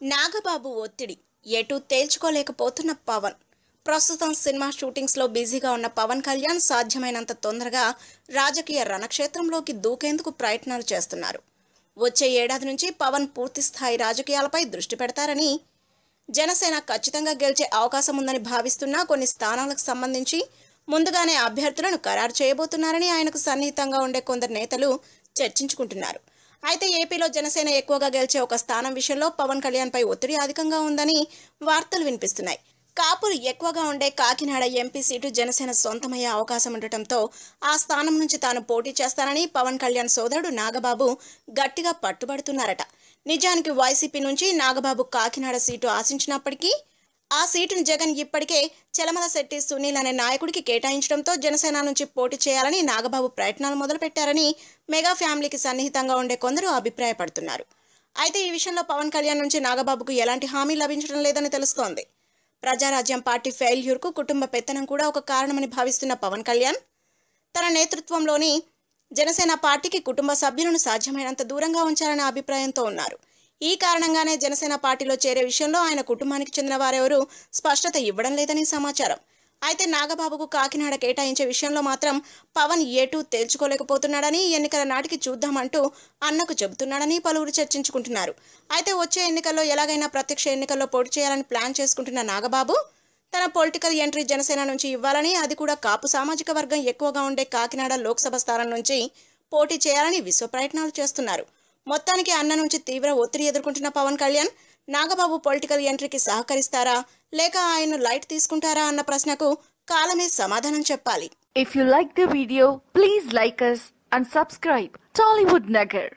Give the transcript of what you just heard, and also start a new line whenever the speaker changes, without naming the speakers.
నాగబాబు ఒత్తిడి. ఎటు తేల్చుకోలేకపోతున్న పవన్. ప్రస్తుతం సినిమా షూటింగ్స్లో బిజీగా ఉన్న పవన్ కళ్యాణ్ సాధ్యమైనంత తొందరగా రాజకీయ రణక్షేత్రంలోకి దూకేందుకు ప్రయత్నాలు చేస్తున్నారు. వచ్చే ఏడాది నుంచి పవన్ పూర్తిస్థాయి రాజకీయాలపై దృష్టి పెడతారని జనసేన ఖచ్చితంగా గెలిచే అవకాశం ఉందని భావిస్తున్నా కొన్ని స్థానాలకు సంబంధించి ముందుగానే అభ్యర్థులను ఖరారు చేయబోతున్నారని ఆయనకు సన్నిహితంగా ఉండే కొందరు నేతలు చర్చించుకుంటున్నారు. అయితే ఏపీలో జనసేన ఎక్కువగా గెలిచే ఒక స్థానం విషయంలో పవన్ కళ్యాణ్పై ఒత్తిడి అధికంగా ఉందని వార్తలు వినిపిస్తున్నాయి. కాపులు ఎక్కువగా ఉండే కాకినాడ ఎంపీ సీటు జనసేన సొంతమయ్యే అవకాశం ఉండటంతో ఆ స్థానం నుంచి తాను పోటీ చేస్తానని పవన్ కళ్యాణ్ సోదరుడు నాగబాబు గట్టిగా పట్టుబడుతున్నారట. నిజానికి వైసీపీ నుంచి నాగబాబు కాకినాడ సీటు ఆశించినప్పటికీ ఆ సీటును జగన్ ఇప్పటికే చలమల శెట్టి సునీల్ అనే నాయకుడికి కేటాయించడంతో జనసేన నుంచి పోటీ చేయాలని నాగబాబు ప్రయత్నాలు మొదలుపెట్టారని మెగా ఫ్యామిలీకి సన్నిహితంగా ఉండే కొందరు అభిప్రాయపడుతున్నారు. అయితే ఈ విషయంలో పవన్ కళ్యాణ్ నుంచి నాగబాబుకు ఎలాంటి హామీ లభించడం లేదని తెలుస్తోంది. ప్రజారాజ్యం పార్టీ ఫెయిల్యూర్కు కుటుంబ పెత్తనం కూడా ఒక కారణమని భావిస్తున్న పవన్ కళ్యాణ్ తన నేతృత్వంలోని జనసేన పార్టీకి కుటుంబ సభ్యులను సాధ్యమైనంత దూరంగా ఉంచాలనే అభిప్రాయంతో ఉన్నారు. ఈ కారణంగానే జనసేన పార్టీలో చేరే విషయంలో ఆయన కుటుంబానికి చెందిన వారెవరూ స్పష్టత ఇవ్వడం లేదని సమాచారం. అయితే నాగబాబుకు కాకినాడ కేటాయించే విషయంలో మాత్రం పవన్ ఏటూ తేల్చుకోలేకపోతున్నాడని ఎన్నికల నాటికి చూద్దామంటూ అన్నకు చెబుతున్నాడని పలువురు చర్చించుకుంటున్నారు. అయితే వచ్చే ఎన్నికల్లో ఎలాగైనా ప్రత్యక్ష ఎన్నికల్లో పోటీ చేయాలని ప్లాన్ చేసుకుంటున్న నాగబాబు తన పొలిటికల్ ఎంట్రీ జనసేన నుంచి ఇవ్వాలని అది కూడా కాపు సామాజిక వర్గం ఎక్కువగా ఉండే కాకినాడ లోక్సభ స్థానం నుంచి పోటీ చేయాలని విశ్వ ప్రయత్నాలు చేస్తున్నారు. మొత్తానికి అన్న నుంచి తీవ్ర ఒత్తిడి ఎదుర్కొంటున్న పవన్ కళ్యాణ్ నాగబాబు పొలిటికల్ ఎంట్రీకి సహకరిస్తారా లేక ఆయన లైట్ తీసుకుంటారా అన్న ప్రశ్నకు కాలమే సమాధానం చెప్పాలి
if you like the video please like us and subscribe Tollywood Nagar.